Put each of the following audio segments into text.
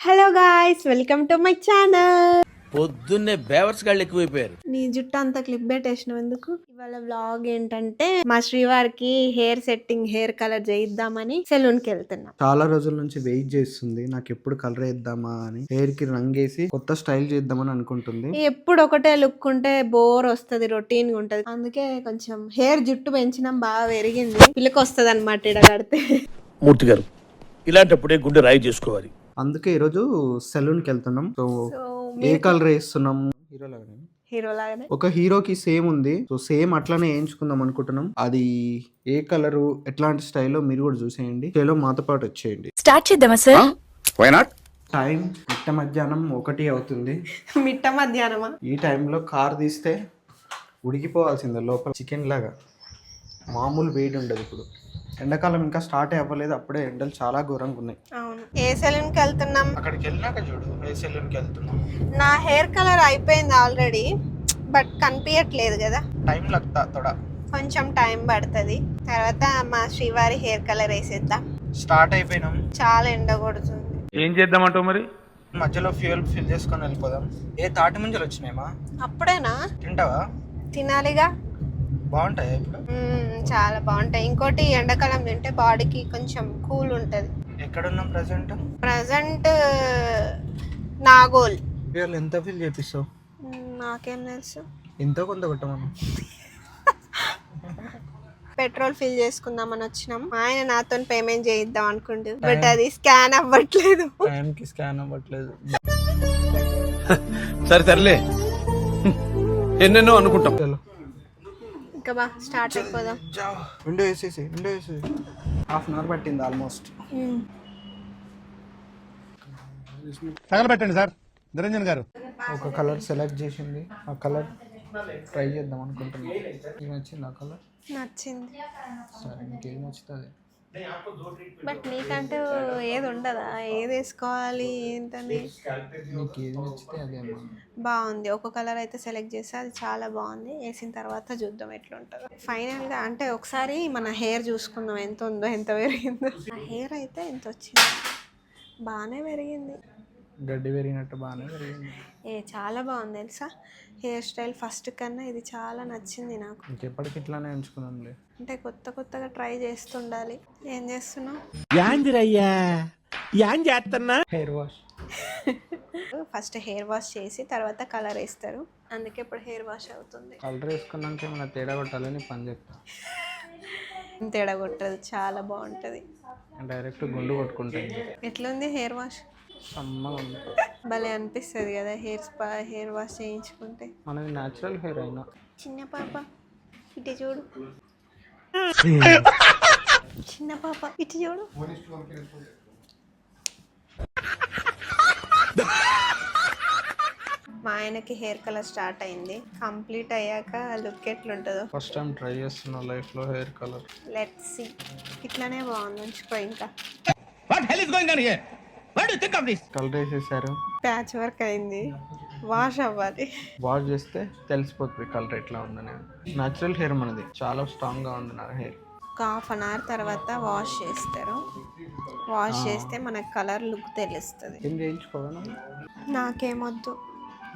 Hello guys welcome to my channel పొద్దున్నే బేవర్స్ గాళ్ళు ఎక్కువైపోయారు. నీ జుట్టు అంతా క్లిప్ పెట్టేసినావు ఎందుకు? ఇవాళ వ్లాగ్ ఏంటంటే మా శ్రీవారికి హెయిర్ సెట్టింగ్ హెయిర్ కలర్ చేయిద్దామని సెలూన్కి వెళ్తున్నాం. చాలా రోజుల నుంచి వెయిట్ చేస్తుంది. నాకు ఎప్పుడు కలర్ వేద్దామా అని హెయిర్కి రంగేసి కొత్త స్టైల్ చేద్దామని అనుకుంటుంది. ఎప్పుడు ఒకటే లుక్ ఉంటే బోర్ వస్తుంది రొటీన్గా ఉంటది. అందుకే కొంచెం హెయిర్ జుట్టు పెంచినాం బాగా పెరిగింది. పిల్లకి వస్తుంది అనమాట ఇడ కడితే. మూర్తి గారు ఇలాంటప్పుడే గుండె రాయి చేసుకోవాలి. అందుకే ఈరోజు సెలూన్కి వెళ్తున్నాం సో సో ఏ కలర్ వేస్తున్నాం? హీరో లాగానే హీరో లాగానే? ఒక హీరోకి సేమ్ ఉంది. సో సేమ్ అట్లానే వేయించుకుందాం అనుకుంటున్నాం. అది ఏ కలర్ ఎట్లాంటి స్టైల్లో మీరు కూడా చూసేయండి. స్టైల్లో మాతో పాటు వచ్చేయండి. స్టార్ట్ చేద్దామా సార్ వై నాట్ టైం మిట్ట మధ్యాహ్నం ఒకటి అవుతుంది. మిట్ట మధ్యాహ్నమా? ఈ టైంలో కార్ తీస్తే ఉడికిపోవాల్సిందే లోపల. చికెన్ లాగా. మామూలు వేడి ఉండదు ఇప్పుడు. ఎండాకాలం ఇంకా స్టార్ట్ అవ్వలేదు అప్పుడే ఎండలు చాలా ఘోరంగా ఉన్నాయి. అవును. ఏ సెలూన్కి వెళ్తున్నాం? అక్కడికి వెళ్ళినాక చూడు ఏ సెలూన్కి వెళ్తున్నాం? నా హెయిర్ కలర్ అయిపోయింది ఆల్రెడీ బట్ కనిపించట్లేదు కదా. టైం లగ్తా తోడా. కొంచెం టైం పడుతుంది. తర్వాత మా శ్రీవారి హెయిర్ కలర్ వేసేద్దాం. స్టార్ట్ అయిపోయినాం. చాలా ఎండ కొడుతుంది. ఏం చేద్దామంటావు మరి? మధ్యలో ఫ్యూయల్ ఫిల్ చేసుకొని వెళ్ళిపోదాం. ఏ తాటి ముంజలు వచ్చినాయమా అప్పుడేనా? తింటావా? తినాలిగా. బాగుంటాయి ఇప్పుడు? చాలా బాగుంటాయి. ఇంకోటి ఎండాకాలం తింటే బాడీకి కొంచెం కూల్ ఉంటుంది. ఎక్కడున్నాం ప్రజెంట్? ప్రజెంట్ నాగోల్. ఫ్యూయల్ ఎంత ఫిల్ చేపిస్తావు? నాకేం తెలుసు. ఎంతో కొంత కొట్టమను? పెట్రోల్ ఫిల్ చేసుకుందామని వచ్చినాం. ఆయన నాతో పేమెంట్ చేయిద్దాం అనుకుంటు బట్ అది స్కాన్ అవ్వట్లేదు. టైంకి స్కాన్ అవ్వట్లేదు. సరే సర్లే. ఎన్నెన్నో అనుకుంటాం. ఇంకా బా స్టార్ట్ అయిపోదాం. విండో వేసేసి విండో వేసేసి హాఫ్ అన్ అవర్ పట్టింది ఆల్మోస్ట్. తగలబెట్టండి సార్ నిరంజన్ గారు. ఒక కలర్ సెలెక్ట్ చేసింది ఆ కలర్ ట్రై చేద్దాం అనుకుంటున్నాను నచ్చింది ఆ కలర్? నచ్చింది. సరే ఇంకేం నచ్చుతుంది? బట్ నీకంటూ ఏది ఉండదా? ఏది వేసుకోవాలి? ఏంటని? బాగుంది. ఒక కలర్ అయితే సెలెక్ట్ చేస్తే అది చాలా బాగుంది. వేసిన తర్వాత చూద్దాం ఎట్లా ఉంటుందో ఫైనల్గా అంటే ఒకసారి మన హెయిర్ చూసుకుందాం. ఎంత ఉందో ఎంత పెరిగిందో. హెయిర్ అయితే ఎంత వచ్చింది. బాగానే పెరిగింది. గడ్డి పెరిగినట్టు బాగానే పెరిగింది. ఏ చాలా బాగుంది తెలుసా? హెయిర్ స్టైల్ ఫస్ట్ కన్నా ఇది చాలా నచ్చింది నాకు. ఇంకెప్పటికి ఇట్లానే ఉంచుకుందాంలే అంటే కొత్త కొత్తగా ట్రై చేస్తుండాలి. ఏం చేస్తున్నావు? యాందిరయ్యా చేస్తున్నా hair wash. First hair wash చేసి తర్వాత కలర్ వేస్తారు. అందుకే ఇప్పుడు హెయిర్ వాష్ అవుతుంది. కలర్ వేసుకున్నాక ఏమైనా తేడా కొట్టాలని పని చెప్తా తేడా కొట్టదు చాలా బాగుంటుంది. డైరెక్ట్ గుండు కొట్టుకుంటాను ఎట్లుంది హెయిర్ వాష్? భలే అనిపిస్తుంది కదా హెయిర్ స్పా హెయిర్ వాష్ చేయించుకుంటే. మనది న్యాచురల్ హెయిర్ అయినా. చిన్న పాప ఇటు చూడు. చిన్న పాప ఇటు చూడు. మా ఆయనకి హెయిర్ కలర్ స్టార్ట్ అయింది. కంప్లీట్ అయ్యాక లుక్ ఎట్లుంటుందో. ఫస్ట్ టైం ట్రై చేస్తున్నా లైఫ్లో హెయిర్ కలర్. లెట్స్ సి ఇట్లానే బాగుంది ఉంచుకో ఇంకా. What hell is going on here what do think of this colour వేసేసారు. ప్యాచ్ వర్క్ అయింది. వాష్ అవ్వాలి. వాష్ చేస్తే తెలిసిపోతుంది కలర్ ఎట్లా ఉందని. న్యాచురల్ హెయిర్ మనది. చాలా స్ట్రాంగ్గా ఉంది నా హెయిర్ ఒక హాఫ్ అన్ అవర్ తర్వాత వాష్ చేస్తారు. వాష్ చేస్తే మనకు కలర్ లుక్ తెలుస్తుంది. ఏం చేయించుకోవాలా నాకేమొద్దు.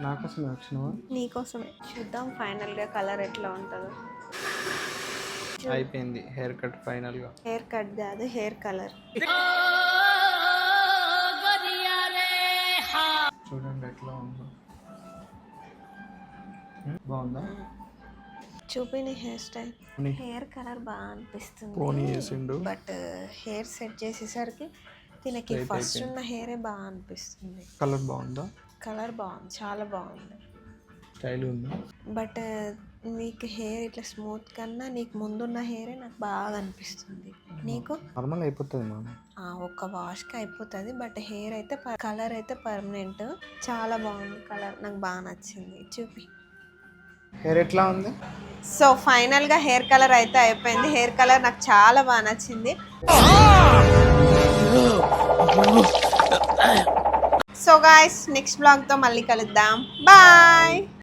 నాకోసం వచ్చినావా? నీకోసమే చూద్దాం ఫైనల్గా కలర్ ఎట్లా ఉంటుందో. అయిపోయింది. హెయిర్ కట్ ఫైనల్గా హెయిర్ కట్ కాదు హెయిర్ కలర్ చూడండి ఎట్లా ఉందో. బాగుందా? చూపి నీ హెయిర్ స్టైల్. హెయిర్ కలర్ బాగా అనిపిస్తుంది. పోనీ వేసిండు. బట్ హెయిర్ సెట్ చేసేసరికి దీనికి ఫస్ట్ ఉన్న హెయిరే బాగా అనిపిస్తుంది. కలర్ బాగుందా? కలర్ బాగుంది చాలా బాగుంది. స్టైల్ ఉందా? బట్ నీకు హెయిర్ ఇట్లా స్మూత్ కన్నా నీకు ముందున్న హెయిరే నాకు బాగా అనిపిస్తుంది. నీకు? నార్మల్ అయిపోతుంది మామ. ఆ, ఒక్క వాష్కి అయిపోతుంది బట్ హెయిర్ అయితే కలర్ అయితే పర్మనెంట్. చాలా బాగుంది కలర్ నాకు బాగా నచ్చింది. చూపి. హెయిర్ ఎట్లా ఉంది? సో ఫైనల్గా హెయిర్ కలర్ అయితే అయిపోయింది. హెయిర్ కలర్ నాకు చాలా బాగా నచ్చింది. సో గాయస్ నెక్స్ట్ బ్లాగ్తో మళ్ళీ కలుద్దాం. బాయ్!